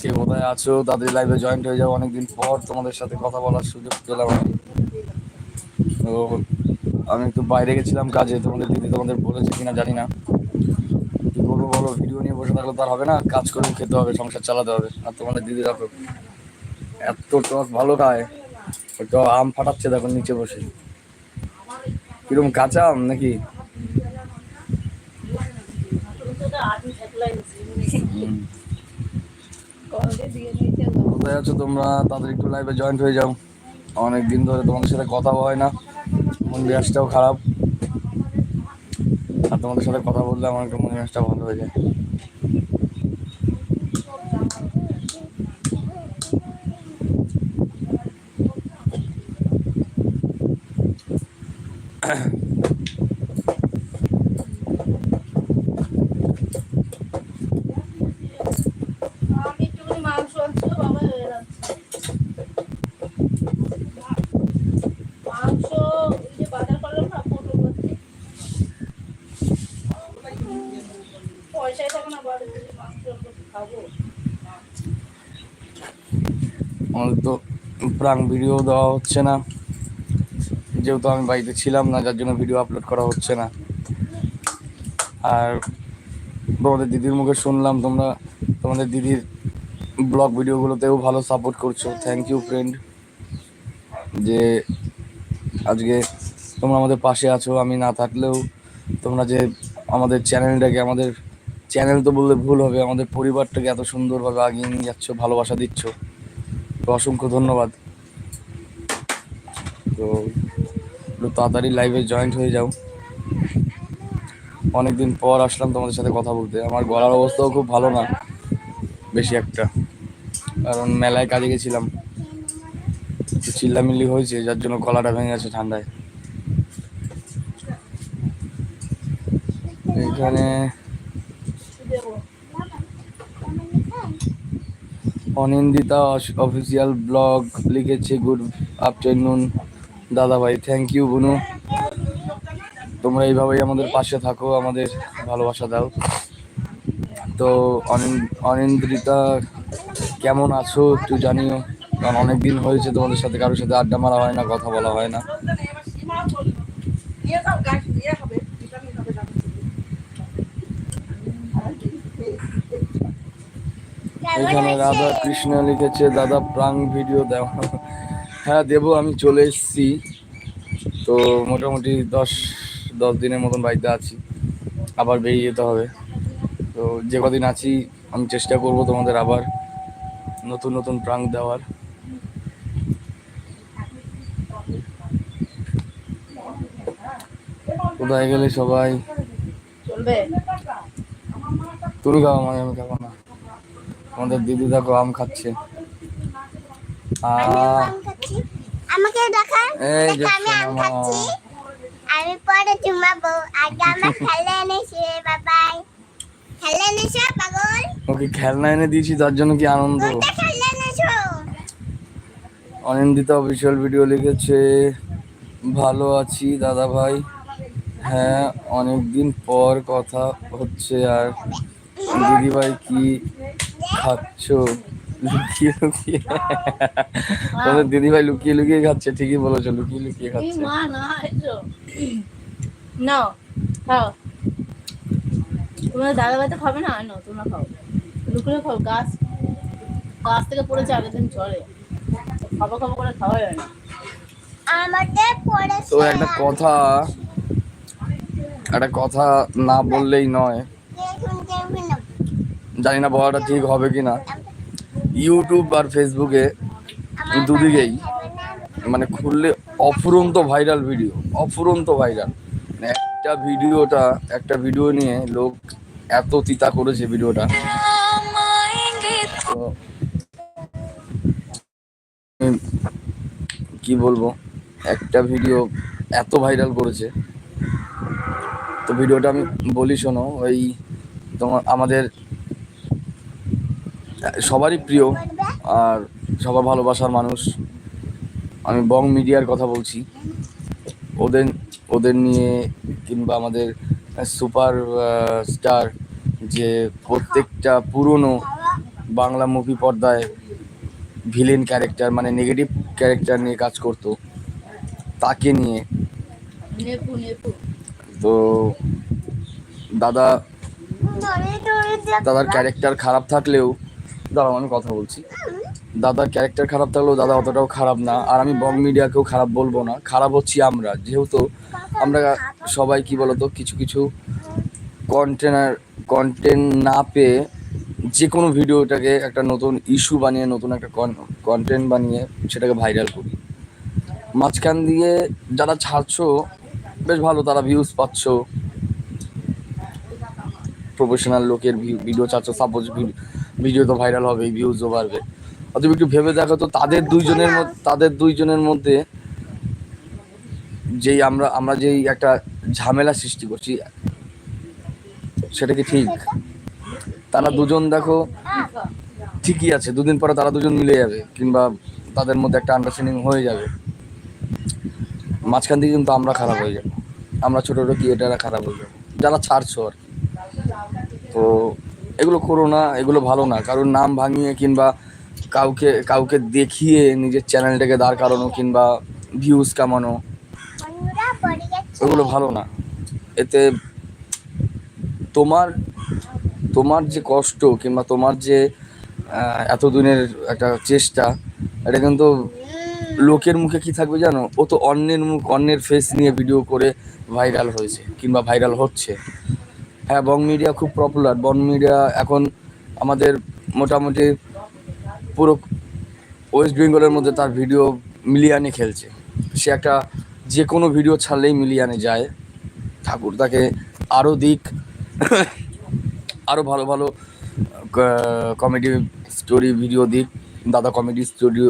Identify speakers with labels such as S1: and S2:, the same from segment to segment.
S1: কে কোথায় আছো? তাদের লাইভে জয়েন্ট হয়ে যাও অনেকদিন পর তোমাদের সাথে কথা বলার সুযোগ পেলাম আমি। তো আমি একটু বাইরে গেছিলাম কাজে, তোমাদের দিদি তোমাদের বলেছে কিনা জানি না। কি করব বলো ভিডিও নিয়ে বসে থাকলে তো আর হবে না, কাজ করেও খেতে হবে, সংসার চালাতে হবে, আর তোমাদের দিদি দেখো, এত টক ভালো খায়। তো আম ফাটাচ্ছে দেখো নিচে বসে। কীরকম কাঁচা আম নাকি? হুম। কোথায় আছো তোমরা? তাদের একটু লাইভে জয়েন্ট হয়ে যাও। অনেক দিন ধরে তোমাদের সাথে কথা হয় না। মন মেজাজটাও খারাপ। আর তোমাদের সাথে কথা বললে আমার একটু মন মেজাজটা ভালো হয়ে যায়
S2: আমি একটুখানি মাংস আনছিল বাবা হয়ে যাচ্ছে মাংস ওই যে বাজার করলাম না পটল করতে পয়সাই থাকে না বাড়িতে যে মাংস খাব
S1: আমাদের তো প্রাং ভিডিও দেওয়া হচ্ছে না। যেহেতু আমি বাড়িতে ছিলাম না, যার জন্য ভিডিও আপলোড করা হচ্ছে না। আর তোমাদের দিদির মুখে শুনলাম, তোমরা তোমাদের দিদির ব্লগ ভিডিওগুলোতেও ভালো সাপোর্ট করছ। থ্যাংক ইউ ফ্রেন্ড যে আজকে তোমরা আমাদের পাশে আছো। আমি না থাকলেও তোমরা যে আমাদের চ্যানেলটাকে আমাদের চ্যানেল তো বললে ভুল হবে, আমাদের পরিবারটাকে এত সুন্দরভাবে আগিয়ে নিয়ে যাচ্ছ, ভালোবাসা দিচ্ছ। তো অসংখ্য ধন্যবাদ। তো একটু তাড়াতাড়ি লাইভে জয়েন্ট হয়ে যাও। অনেকদিন পর আসলাম তোমাদের সাথে কথা বলতে। আমার গলার অবস্থাও খুব ভালো না, বেশি একটা। কারণ মেলায় কাজে গেছিলাম। একটু চিল্লামিল্লি হয়েছে, যার জন্য গলাটা ভেঙে গেছে ঠান্ডায়। এখানে অনিন্দিতা অফিসিয়াল ব্লগ লিখেছে গুড আফটারনুন দাদা ভাই থ্যাংক ইউ বুনু। তোমরা এইভাবেই আমাদের পাশে থাকো, আমাদের ভালোবাসা দাও। তো অনিন- অনিন্দ্রিতা, কেমন আছো একটু জানিও। কারণ অনেক দিন হয়েছে তোমাদের সাথে, কারোর সাথে আড্ডা মারা হয় না, কথা বলা হয় না। এখানে রাধা কৃষ্ণ লিখেছে, দাদা প্রাং ভিডিও দাও। হ্যাঁ দেবো আমি চলে এসেছি। তো মোটামুটি দশ দশ দিনের মতন বাড়িতে আছি। আবার বেরিয়ে যেতে হবে। তো যে কদিন আছি আমি চেষ্টা করব তোমাদের আবার নতুন নতুন প্রাং দেওয়ার। কোথায় গেলে সবাই? তুমি খাও আমি আমি খাব না। আমাদের দিদি দেখো আম খাচ্ছি।
S3: আমাকে দেখান আমি আম খাচ্ছি। আমি পরে আগে আমার খেলে এনেছে বাবাই। খেলে এনেছো পাগল?
S1: ওকে খেলনা এনে দিয়েছি তার জন্য কি আনন্দ? অনিন্দিতা অফিসিয়াল ভিডিও লিখেছে ভালো আছি দাদা ভাই হ্যাঁ অনেকদিন পর কথা হচ্ছে আর দিদি ভাই কি খাচ্ছ? লুকিয়ে লুকিয়ে। তোমাদের দিদি ভাই লুকিয়ে লুকিয়ে খাচ্ছে ঠিকই বলেছ লুকিয়ে লুকিয়ে খাচ্ছে।
S2: মা না খাও। তোমার দাদা ভাই তো খাবে না? নাও তোমরা খাও। লুকুলে খাও গাছ গাছ থেকে পড়েছে আগের দিন চলে খাব খাব করে খাওয়া যায় না।
S3: আমাদের
S1: তো একটা কথা একটা কথা না বললেই নয়। জানি না বলাটা ঠিক হবে কি না ইউটিউব আর ফেসবুকে দুদিকেই মানে খুললে অফুরন্ত ভাইরাল ভিডিও অফুরন্ত ভাইরাল মানে একটা ভিডিওটা, একটা ভিডিও নিয়ে লোক এত তিতা করেছে ভিডিওটা। তো কি বলব, একটা ভিডিও এত ভাইরাল করেছে। তো ভিডিওটা আমি বলি শোনো, ওই তোমার আমাদের সবারই প্রিয় আর সবার ভালোবাসার মানুষ। আমি বং মিডিয়ার কথা বলছি। ওদের ওদের নিয়ে কিংবা আমাদের সুপার স্টার যে প্রত্যেকটা পুরনো বাংলা মুভি পর্দায় ভিলেন ক্যারেক্টার মানে নেগেটিভ ক্যারেক্টার নিয়ে কাজ করতো তাকে নিয়ে। তো দাদা দাদার ক্যারেক্টার খারাপ থাকলেও দাঁড়াও, আমি কথা বলছি। দাদার ক্যারেক্টার খারাপ থাকলেও দাদা অতটাও খারাপ না। আর আমি বং মিডিয়াকেও খারাপ বলব না। খারাপ হচ্ছি আমরা। যেহেতু আমরা সবাই, কি বলতো, কিছু কিছু কন্টেনার কন্টেন্ট না পেয়ে যে কোনো ভিডিওটাকে একটা নতুন ইস্যু বানিয়ে, নতুন একটা কন্টেন্ট বানিয়ে সেটাকে ভাইরাল করি। মাঝখান দিয়ে যারা ছাড়ছো, বেশ ভালো, তারা ভিউজ পাচ্ছ। প্রফেশনাল লোকের ভিডিও চাচ্ছ সাপোজ ভিডিও তো ভাইরাল হবে ভিউজও বাড়বে। অথবা একটু ভেবে দেখো তো তাদের দুইজনের তাদের দুইজনের মধ্যে যেই আমরা আমরা যেই একটা ঝামেলা সৃষ্টি করছি, সেটা কি ঠিক? তারা দুজন দেখো ঠিকই আছে, দুদিন পরে তারা দুজন মিলে যাবে, কিংবা তাদের মধ্যে একটা আন্ডারস্ট্যান্ডিং হয়ে যাবে। মাঝখান থেকে কিন্তু আমরা খারাপ হয়ে যাব। আমরা ছোট ছোট ক্রিয়েটাররা খারাপ হয়ে যাব। যারা ছাড়ছো আর। তো এগুলো করো না, এগুলো ভালো না। কারোর নাম ভাঙিয়ে কিংবা কাউকে কাউকে দেখিয়ে নিজের চ্যানেলটাকে দাঁড় করানো কিংবা ভিউজ কামানো ওগুলো ভালো না। এতে তোমার তোমার যে কষ্ট কিংবা তোমার যে এতদিনের একটা চেষ্টা, এটা কিন্তু লোকের মুখে কি থাকবে জানো? ও তো অন্যের মুখ, অন্যের ফেস নিয়ে ভিডিও করে ভাইরাল হয়েছে কিংবা ভাইরাল হচ্ছে। হ্যাঁ বং মিডিয়া খুব পপুলার বং মিডিয়া এখন আমাদের মোটামুটি পুরো ওয়েস্ট বেঙ্গলের মধ্যে তার ভিডিও মিলিয়ানে খেলছে। সে একটা যে কোনো ভিডিও ছাড়লেই মিলিয়ানে যায়। ঠাকুর তাকে আরও দিক আরও ভালো ভালো কমেডি স্টোরি ভিডিও দিক। দাদা কমেডি স্টুডিও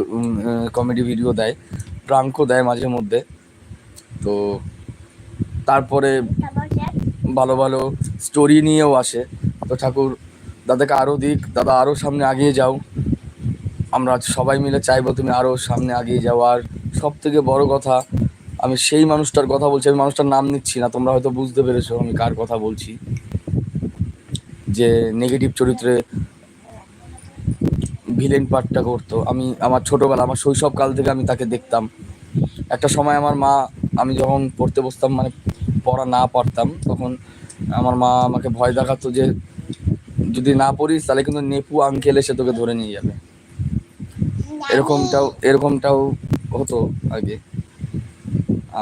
S1: কমেডি ভিডিও দেয়। প্রাঙ্কও দেয় মাঝে মধ্যে। তো তারপরে ভালো ভালো স্টোরি নিয়েও আসে। তো ঠাকুর, দাদাকে আরও দিক, দাদা আরও সামনে এগিয়ে যাও। আমরা সবাই মিলে চাইব তুমি আরও সামনে এগিয়ে যাও। আর সব থেকে বড় কথা, আমি সেই মানুষটার কথা বলছি, আমি মানুষটার নাম নিচ্ছি না, তোমরা হয়তো বুঝতে পেরেছ আমি কার কথা বলছি। যে নেগেটিভ চরিত্রে ভিলেন পার্টটা করতো। আমি আমার ছোটোবেলা, আমার শৈশবকাল থেকে আমি তাকে দেখতাম। একটা সময় আমার মা, আমি যখন পড়তে বসতাম মানে পড়া না পারতাম, তখন আমার মা আমাকে ভয় দেখাতো যে যদি না পড়িস তাহলে কিন্তু নেপু আঙ্কেল এসে তোকে ধরে নিয়ে যাবে। এরকমটাও এরকমটাও হতো আগে।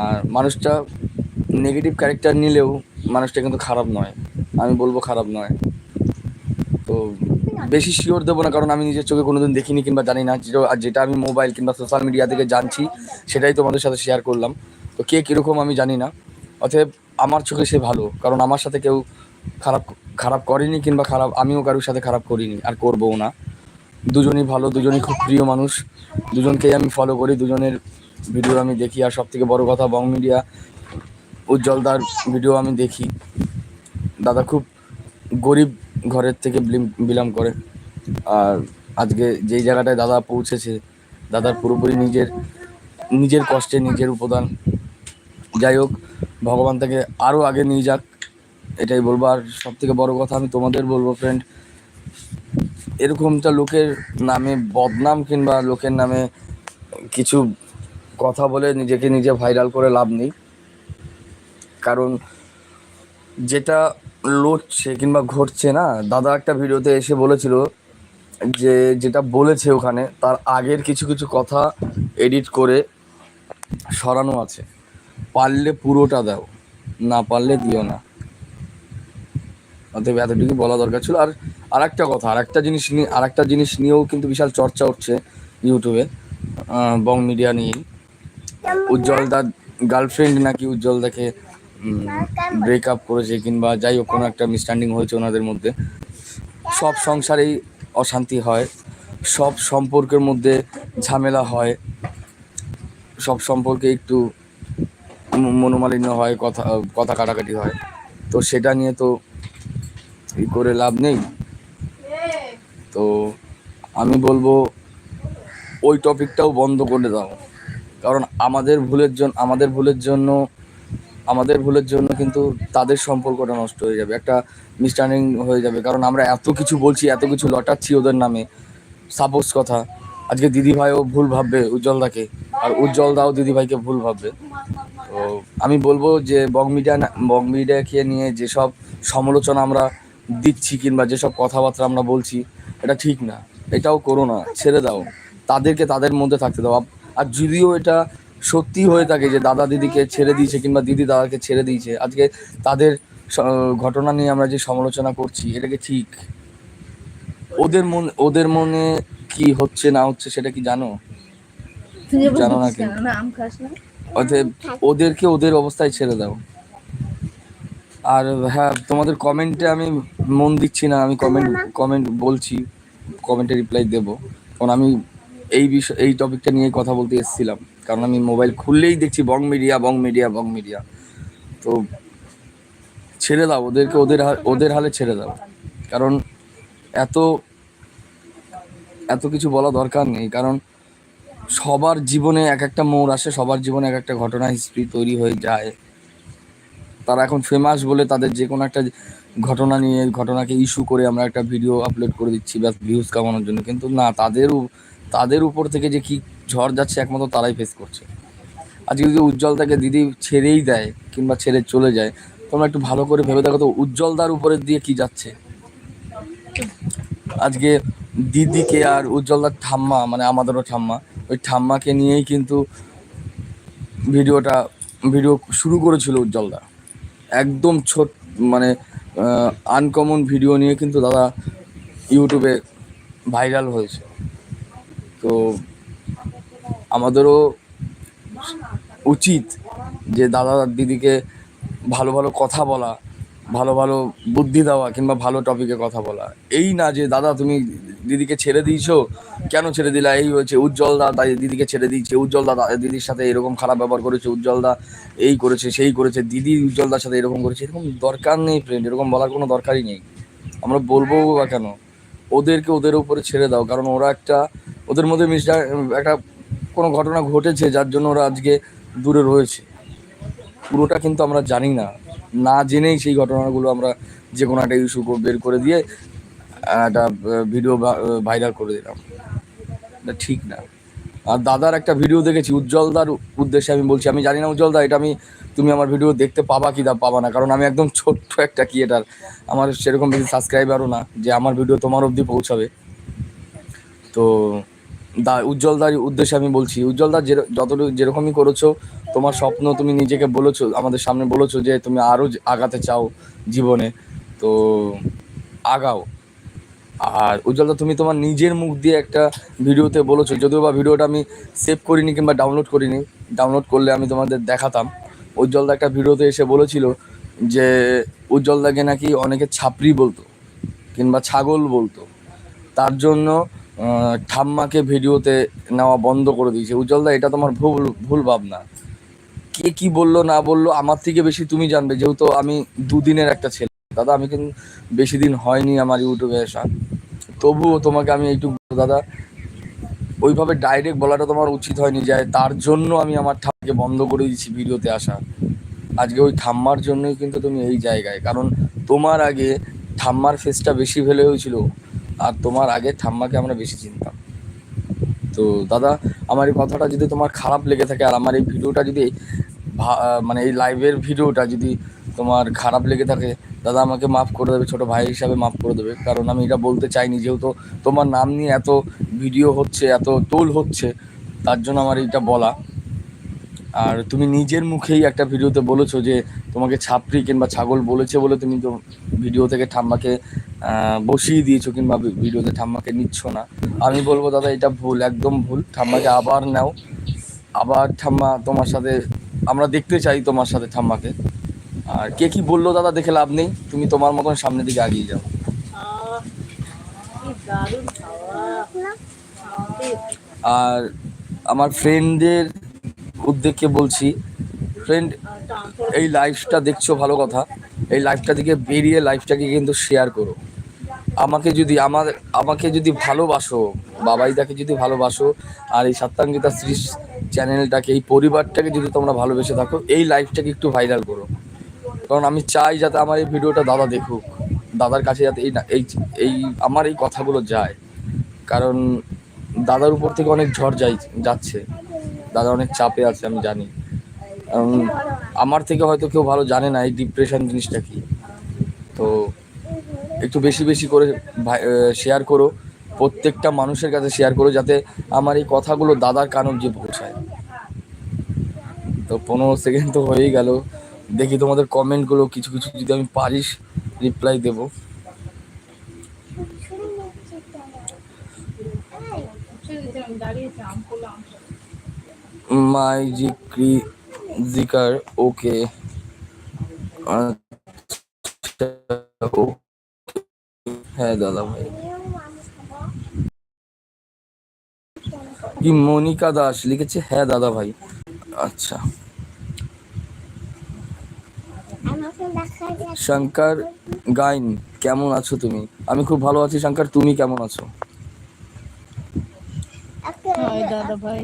S1: আর মানুষটা নেগেটিভ ক্যারেক্টার নিলেও মানুষটা কিন্তু খারাপ নয়। আমি বলব খারাপ নয়। তো বেশি শিওর দেবো না, কারণ আমি নিজের চোখে কোনোদিন দেখিনি কিংবা জানি না। আর যেটা আমি মোবাইল কিংবা সোশ্যাল মিডিয়া থেকে জানছি, সেটাই তোমাদের সাথে শেয়ার করলাম। তো কে কীরকম আমি জানি না। অতএব আমার চোখে সে ভালো, কারণ আমার সাথে কেউ খারাপ খারাপ করেনি কিংবা খারাপ, আমিও কারোর সাথে খারাপ করিনি, আর করবও না। দুজনই ভালো, দুজনই খুব প্রিয় মানুষ। দুজনকেই আমি ফলো করি, দুজনের ভিডিও আমি দেখি, আর সব থেকে বড় কথা, বং মিডিয়া উজ্জ্বলদার ভিডিও আমি দেখি। দাদা খুব গরিব ঘরের থেকে বিলং করে। আর আজকে যেই জায়গাটায় দাদা পৌঁছেছে, দাদার পুরোপুরি নিজের নিজের কষ্টে নিজের উপাদান। যাই হোক ভগবান তাকে আরও আগে নিয়ে যাক, এটাই বলব। আর সব থেকে বড় কথা আমি তোমাদের বলব ফ্রেন্ড এরকমটা লোকের নামে বদনাম কিংবা লোকের নামে কিছু কথা বলে নিজেকে নিজে ভাইরাল করে লাভ নেই। কারণ যেটা লড়ছে কিংবা ঘটছে না, দাদা একটা ভিডিওতে এসে বলেছিল যে যেটা বলেছে ওখানে, তার আগের কিছু কিছু কথা এডিট করে সরানো আছে। পারলে পুরোটা দাও, না পারলে দিও না। অতএব এতটুকু বলা দরকার ছিল। আর আরেকটা কথা আর একটা জিনিস নিয়ে আর একটা জিনিস নিয়েও কিন্তু বিশাল চর্চা উঠছে ইউটিউবে বং মিডিয়া নিয়েই। উজ্জ্বল দার গার্লফ্রেন্ড নাকি উজ্জ্বল দাকে ব্রেকআপ করেছে কিংবা যাই হোক, কোনো একটা মিসস্ট্যান্ডিং হয়েছে ওনাদের মধ্যে। সব সংসারেই অশান্তি হয়, সব সম্পর্কের মধ্যে ঝামেলা হয়, সব সম্পর্কে একটু মনোমালিন্য হয়, কথা কথা কাটাকাটি হয়। তো সেটা নিয়ে তো ই করে লাভ নেই। তো আমি বলব, ওই টপিকটাও বন্ধ করে দাও। কারণ আমাদের ভুলের জন্য আমাদের ভুলের জন্য, আমাদের ভুলের জন্য কিন্তু তাদের সম্পর্কটা নষ্ট হয়ে যাবে। একটা মিসআন্ডারস্ট্যান্ডিং হয়ে যাবে। কারণ আমরা এত কিছু বলছি, এত কিছু লটাচ্ছি ওদের নামে। সাপোজ কথা, আজকে দিদিভাইও ভুল ভাববে উজ্জ্বলদাকে, আর উজ্জ্বল উজ্জ্বলদাও দিদিভাইকে ভুল ভাববে। তো আমি বলব যে বং মিডিয়া বং মিডিয়াকে নিয়ে যেসব সমালোচনা আমরা দিচ্ছি কিংবা যেসব কথাবার্তা আমরা বলছি এটা ঠিক না। এটাও করো না ছেড়ে দাও। তাদেরকে তাদের মধ্যে থাকতে দাও। আর যদিও এটা সত্যি হয়ে থাকে যে দাদা দিদিকে ছেড়ে দিয়েছে কিংবা দিদি দাদাকে ছেড়ে দিয়েছে আজকে তাদের ঘটনা নিয়ে আমরা যে সমালোচনা করছি এটাকে ঠিক? ওদের মন ওদের মনে কি হচ্ছে না হচ্ছে সেটা কি জানো? জানো না
S2: বুঝিস
S1: অতএব ওদেরকে ওদের অবস্থায় ছেড়ে দাও। আর হ্যাঁ তোমাদের কমেন্টে আমি মন দিচ্ছি না, আমি কমেন্ট কমেন্ট বলছি কমেন্টে রিপ্লাই দেবো। কারণ আমি এই বিষয়, এই টপিকটা নিয়ে কথা বলতে এসেছিলাম। কারণ আমি মোবাইল খুললেই দেখছি Bong media Bong media Bong media তো ছেড়ে দাও, ওদেরকে ওদের ওদের হালে ছেড়ে দাও। কারণ এত এত কিছু বলা দরকার নেই। কারণ সবার জীবনে এক একটা মোড় আসে, সবার জীবনে এক একটা ঘটনা হিস্ট্রি তৈরি হয়ে যায়। তারা এখন ফেমাস বলে তাদের যে কোনো একটা ঘটনা নিয়ে, ঘটনাকে ইস্যু করে আমরা একটা ভিডিও আপলোড করে দিচ্ছি, ব্যাস ভিউজ কামানোর জন্য। কিন্তু না, তাদের তাদের উপর থেকে যে কি ঝড় যাচ্ছে একমাত্র তারাই ফেস করছে। আজকে যদি উজ্জ্বলতাকে দিদি ছেড়েই দেয় কিংবা ছেড়ে চলে যায়, তোমরা একটু ভালো করে ভেবে দেখো তো উজ্জ্বলদার উপরে দিয়ে কি যাচ্ছে। আজকে দিদিকে আর উজ্জ্বলদার ঠাম্মা মানে আমাদেরও ঠাম্মা, ওই ঠাম্মাকে নিয়েই কিন্তু ভিডিওটা, ভিডিও শুরু করেছিল উজ্জ্বলদা। একদম ছোট মানে আনকমন ভিডিও নিয়ে কিন্তু দাদা ইউটিউবে ভাইরাল হয়েছে। তো আমাদেরও উচিত যে দাদা দিদিকে ভালো ভালো কথা বলা ভালো ভালো বুদ্ধি দেওয়া কিংবা ভালো টপিকে কথা বলা। এই না যে, দাদা, তুমি দিদিকে ছেড়ে দিয়েছ? কেন ছেড়ে দিলা? এই হয়েছে, উজ্জ্বল দা তাই দিদিকে ছেড়ে দিয়েছে। উজ্জ্বল দা দিদির সাথে এরকম খারাপ ব্যবহার করেছে, উজ্জ্বল দা এই করেছে, সেই করেছে, দিদি উজ্জ্বল দার সাথে এরকম করেছে। এরকম দরকার নেই ফ্রেন্ড এরকম বলার কোনো দরকারই নেই। আমরা বলব বা কেন? ওদেরকে ওদের উপরে ছেড়ে দাও, কারণ ওরা একটা, ওদের মধ্যে মিস্টার একটা কোনো ঘটনা ঘটেছে যার জন্য ওরা আজকে দূরে রয়েছে। পুরোটা কিন্তু আমরা জানি না। না জেনেই সেই ঘটনাগুলো আমরা যে কোনো একটা ইস্যু বের করে দিয়ে একটা ভিডিও ভাইরাল করে দিলাম। এটা ঠিক না। আর দাদার একটা ভিডিও দেখেছি, উজ্জ্বলদার উদ্দেশ্যে আমি বলছি, আমি জানি না উজ্জ্বলদা, এটা আমি, তুমি আমার ভিডিও দেখতে পাবা কি দা পাবা না, কারণ আমি একদম ছোট্ট একটা ক্রিয়েটার আমার সেরকম বেশি সাবস্ক্রাইবারও না, যে আমার ভিডিও তোমার অবধি পৌঁছাবে। তো দা, উজ্জ্বলদার উদ্দেশ্যে আমি বলছি, উজ্জ্বলদা যে যতটুকু, যেরকমই করেছ তোমার স্বপ্ন তুমি নিজেকে বলেছ, আমাদের সামনে বলেছ যে তুমি আরও আগাতে চাও জীবনে, তো আগাও। আর উজ্জ্বলদা, তুমি তোমার নিজের মুখ দিয়ে একটা ভিডিওতে বলেছ, যদিও বা ভিডিওটা আমি সেভ করিনি কিংবা ডাউনলোড করিনি ডাউনলোড করলে আমি তোমাদের দেখাতাম। উজ্জ্বলদা একটা ভিডিওতে এসে বলেছিল যে উজ্জ্বলদাকে নাকি অনেকে ছাপরি বলতো কিংবা ছাগল বলতো। তার জন্য ঠাম্মাকে ভিডিওতে নেওয়া বন্ধ করে দিয়েছে। উজ্জ্বলদা, এটা তোমার ভুল ভুল ভাবনা। কে কি বলল, না বলল, আমার থেকে বেশি তুমি জানবে। যেহেতু আমি দুদিনের একটা ছেলে। দাদা, আমি কিন্তু বেশি দিন হয়নি আমার ইউটিউবে আসা। তবুও তোমাকে আমি এইটুকু দাদা, ওইভাবে ডাইরেক্ট বলাটা তোমার উচিত হয়নি যে তার জন্য আমি আমার ঠাম্মাকে বন্ধ করে দিয়েছি ভিডিওতে আসা। আজকে ওই ঠাম্মার জন্যই কিন্তু তুমি এই জায়গায়। কারণ তোমার আগে ঠাম্মার ফেসটা বেশি ভেলে হয়েছিল, আর তোমার আগে ঠাম্মাকে আমরা বেশি চিনতাম। তো দাদা, আমার এই কথাটা যদি তোমার খারাপ লেগে থাকে আর আমার এই ভিডিওটা যদি মানে এই লাইভের ভিডিওটা যদি তোমার খারাপ লেগে থাকে, দাদা আমাকে মাফ করে দেবে, ছোট ভাই হিসাবে মাফ করে দেবে। কারণ আমি এটা বলতে চাইনি, যেহেতু তোমার নাম নিয়ে এত ভিডিও হচ্ছে, এত টোল হচ্ছে, তার জন্য আমার এইটা বলা। আর তুমি নিজের মুখেই একটা ভিডিওতে বলেছ যে তোমাকে ছাপড়ি কিংবা ছাগল বলেছে বলে তুমি তো ভিডিও থেকে ঠাম্মাকে বসিয়ে দিয়েছ কিংবা ভিডিওতে ঠাম্মাকে নিচ্ছ না। আমি বলব দাদা এটা ভুল একদম ভুল। ঠাম্মাকে আবার নাও। আবার ঠাম্মা তোমার সাথে আমরা দেখতে চাই তোমার সাথে ঠাম্মাকে। আর কে কি বলল দাদা দেখে লাভ নেই। তুমি তোমার মতন সামনের দিকে এগিয়ে যাও। আর আমার ফ্রেন্ডদের উদ্যোগকে বলছি ফ্রেন্ড এই লাইফটা দেখছ ভালো কথা। এই লাইফটা থেকে বেরিয়ে লাইফটাকে কিন্তু শেয়ার করো। আমাকে যদি আমার, আমাকে যদি ভালোবাসো, বাবাইদাকে যদি ভালোবাসো, আর এই সত্যাঙ্গিতা শ্রী চ্যানেলটাকে এই পরিবারটাকে যদি তোমরা ভালোবেসে থাকো, এই লাইফটাকে একটু ভাইরাল করো। কারণ আমি চাই যাতে আমার এই ভিডিওটা দাদা দেখুক, দাদার কাছে যাতে এই এই এই আমার এই কথাগুলো যায়। কারণ দাদার উপর থেকে অনেক ঝড় যাই, যাচ্ছে। দাদা অনেক চাপে আছে, আমি জানি। আমার থেকে হয়তো কেউ ভালো জানে না এই ডিপ্রেশন জিনিসটা কি। তো একটু বেশি বেশি করে শেয়ার করো, প্রত্যেকটা মানুষের কাছে শেয়ার করো, যাতে আমার এই কথাগুলো দাদার কান অব্দি পৌঁছায়। তো পনেরো সেকেন্ড তো হয়েই গেল। দেখি তোমাদের কমেন্টগুলো কিছু কিছু যদি আমি পারিস রিপ্লাই দেবো।
S2: আমি দাঁড়িয়েছি, আম করলাম
S1: মাই জিক্রি জিকার ওকে আচ্ছা, ও- হ্যাঁ দাদা ভাই কি মনিকা দাস লিখেছে? হ্যাঁ দাদা ভাই আচ্ছা। শঙ্কর গাইন কেমন আছো তুমি? আমি খুব ভালো আছি শঙ্কর তুমি কেমন আছো?
S2: দাদা ভাই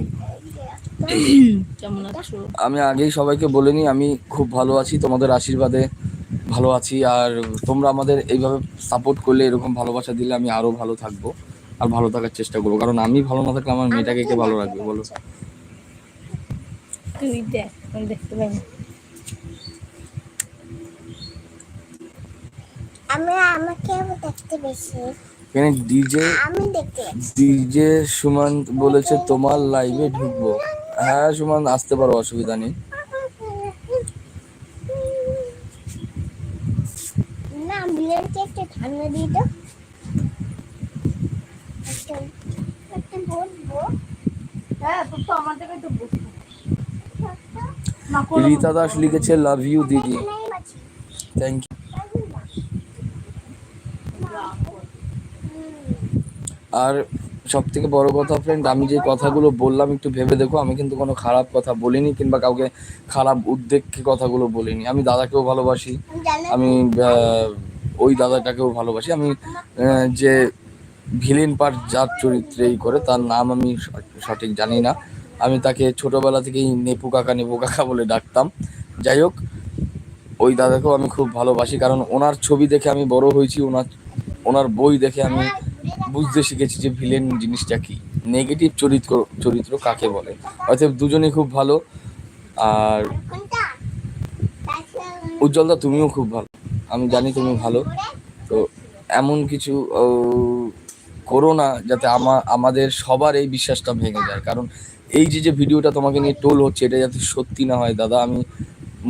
S1: আমি আগেই সবাইকে বলে নিই আমি খুব ভালো আছি তোমাদের আশীর্বাদে ভালো আছি আর তোমরা আমাদের এইভাবে সাপোর্ট করলে এরকম ভালোবাসা দিলে আমি আরও ভালো থাকব আর ভালো থাকার চেষ্টা করব। কারণ আমি ভালো না থাকলে আমার মেয়েটাকে কে ভালো রাখবে বলো?
S2: তুই দেখ দেখতে পাই
S3: আমি আমাকে দেখতে বেশি।
S1: এখানে ডিজে ডিজে সুমন্ত বলেছে তোমার লাইভে ঢুকবো। হ্যাঁ সুমন্ত আসতে পারো অসুবিধা নেই।
S3: ঠান্ডা তো
S2: হ্যাঁ
S1: রীতা দাস লিখেছে লাভ ইউ দিদি। থ্যাংক ইউ আর সব থেকে বড় কথা ফ্রেন্ড আমি যে কথাগুলো বললাম, একটু ভেবে দেখো, আমি কিন্তু কোনো খারাপ কথা বলিনি কিংবা কাউকে খারাপ উদ্বেগকে কথাগুলো বলিনি। আমি দাদাকেও ভালোবাসি, আমি ওই দাদাটাকেও ভালোবাসি। আমি যে ভিলেন পার্ট যার চরিত্রেই করে, তার নাম আমি সঠিক জানি না। আমি তাকে ছোটবেলা থেকেই নেপু কাকা নেপু কাকা বলে ডাকতাম। যাই হোক, ওই দাদাকেও আমি খুব ভালোবাসি, কারণ ওনার ছবি দেখে আমি বড় হয়েছি, ওনার ওনার বই দেখে আমি বুঝতে শিখেছি যে ভিলেন জিনিসটা কি। নেগেটিভ চরিত্র চরিত্র কাকে বলে? অতএব দুজনেই খুব ভালো। আর উজ্জ্বলদা, তুমিও খুব ভালো। আমি জানি তুমি ভালো। তো এমন কিছু করো না যাতে আমা, আমাদের সবার এই বিশ্বাসটা ভেঙে যায়। কারণ এই যে যে ভিডিওটা তোমাকে নিয়ে টোল হচ্ছে, এটা যাতে সত্যি না হয়, দাদা, আমি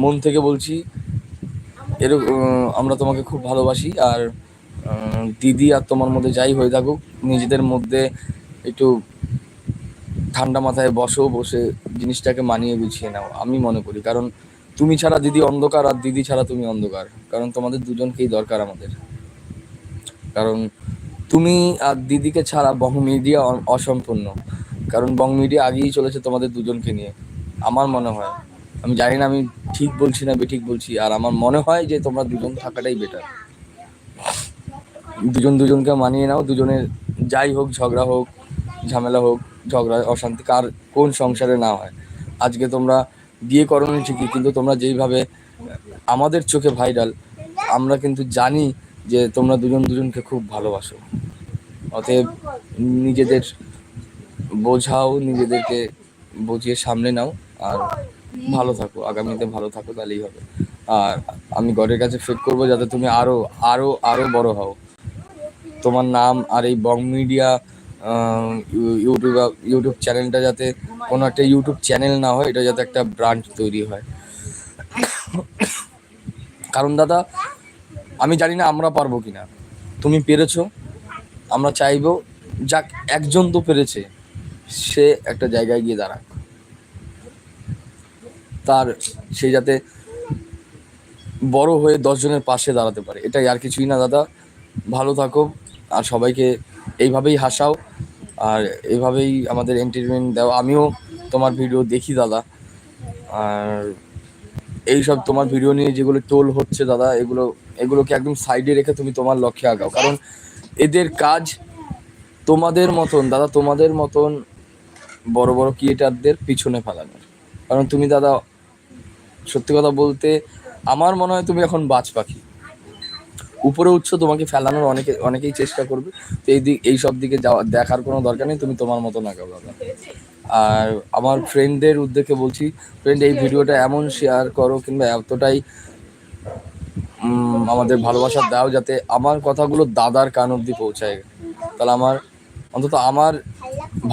S1: মন থেকে বলছি, এরকম আমরা তোমাকে খুব ভালোবাসি। আর দিদি আর তোমার মধ্যে যাই হয়ে থাকুক, নিজেদের মধ্যে একটু ঠান্ডা মাথায় বসো, বসে জিনিসটাকে মানিয়ে গুছিয়ে নাও, আমি মনে করি। কারণ তুমি ছাড়া দিদি অন্ধকার আর দিদি ছাড়া তুমি অন্ধকার, কারণ তোমাদের দুজনকেই দরকার আমাদের। কারণ তুমি আর দিদিকে ছাড়া বং মিডিয়া অসম্পূর্ণ, কারণ বং মিডিয়া আগেই চলেছে তোমাদের দুজনকে নিয়ে, আমার মনে হয়। আমি জানি না আমি ঠিক বলছি না বেঠিক বলছি, আর আমার মনে হয় যে তোমরা দুজন থাকাটাই বেটার দুজন দুজনকে মানিয়ে নাও, দুজনের যাই হোক, ঝগড়া হোক, ঝামেলা হোক, ঝগড়া, অশান্তি, কার কোন সংসারে না হয়। আজকে তোমরা বিয়ে করনি ঠিকই, কিন্তু তোমরা যেইভাবে, আমাদের চোখে ভাইরাল আমরা কিন্তু জানি যে তোমরা দুজন দুজনকে খুব ভালোবাসো। অতএব নিজেদের বোঝাও, নিজেদেরকে বুঝিয়ে সামনে নাও, আর ভালো থাকো, আগামীতে ভালো থাকো, তাহলেই হবে। আর আমি গডের কাছে ফেক করব যাতে তুমি আরও আরও আরও বড় হও। তোমার নাম আর এই বং মিডিয়া ইউটিউব ইউটিউব চ্যানেলটা যাতে কোনো একটা ইউটিউব চ্যানেল না হয়, এটা যাতে একটা ব্রান্ড তৈরি হয়। কারণ দাদা, আমি জানি না আমরা পারব কি না তুমি পেরেছ, আমরা চাইব, যাক, একজন তো পেরেছে, সে একটা জায়গায় গিয়ে দাঁড়াক। তার, সে যাতে বড় হয়ে দশজনের পাশে দাঁড়াতে পারে, এটাই আর কিছুই না দাদা। ভালো থাকো। আর সবাইকে এইভাবেই হাসাও। আর এইভাবেই আমাদের এন্টারটেনমেন্ট দাও। আমিও তোমার ভিডিও দেখি দাদা। আর এইসব তোমার ভিডিও নিয়ে যেগুলো টোল হচ্ছে দাদা, এগুলো, এগুলোকে একদম সাইডে রেখে তুমি তোমার লক্ষ্যে আগাও। কারণ এদের কাজ তোমাদের মতন, দাদা তোমাদের মতন বড় বড় ক্রিয়েটারদের পিছনে ফেলানোর। কারণ তুমি দাদা সত্যি কথা বলতে, আমার মনে হয় তুমি এখন বাজ পাখি। উপরে উঠছো, তোমাকে ফেলানোর অনেকে, অনেকেই চেষ্টা করবে। তো এই দিক, এই সব দিকে যাওয়া, দেখার কোনো দরকার নেই, তুমি তোমার মতো না দাদা আর আমার ফ্রেন্ডদের উদ্দেশ্যে বলছি ফ্রেন্ড এই ভিডিওটা এমন শেয়ার করো কিংবা এতটাই আমাদের ভালোবাসা দাও যাতে আমার কথাগুলো দাদার কান অব্দি পৌঁছায়। তাহলে আমার, অন্তত আমার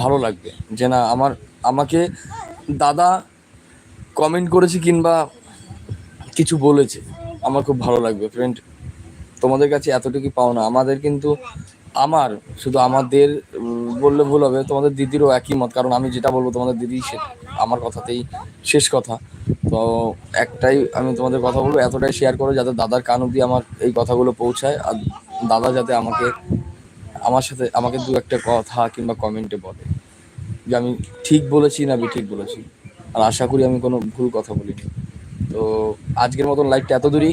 S1: ভালো লাগবে যে না, আমার, আমাকে দাদা কমেন্ট করেছে কিংবা কিছু বলেছে, আমার খুব ভালো লাগবে ফ্রেন্ড তোমাদের কাছে এতটুকু পাও না। আমাদের কিন্তু আমার, শুধু আমাদের বললে ভুল হবে, তোমাদের দিদিরও একই মত, কারণ আমি যেটা বলব তোমাদের দিদি আমার কথাতেই শেষ কথা। তো একটাই আমি তোমাদের কথা বলব, এতটাই শেয়ার করো যাতে দাদার কান অব্দি আমার এই কথাগুলো পৌঁছায়, আর দাদা যাতে আমাকে, আমার সাথে আমাকে দু একটা কথা কিংবা কমেন্টে বলে। যে আমি ঠিক বলেছি না ঠিক বলেছি। আর আশা করি আমি কোনো ভুল কথা বলিনি। তো আজকের মতন লাইভটা এত দূরই।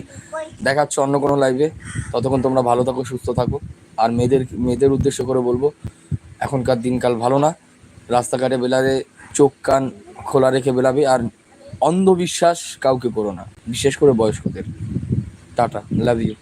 S1: দেখা হচ্ছে অন্য কোনো লাইভে ততক্ষণ তোমরা ভালো থাকো, সুস্থ থাকো। আর মেয়েদের মেয়েদের উদ্দেশ্য করে বলব, এখনকার দিনকাল ভালো না। রাস্তাঘাটে বেলারে চোখ, কান খোলা রেখে বেলাবে। আর অন্ধবিশ্বাস কাউকে করো না, বিশেষ করে বয়স্কদের। Tata love you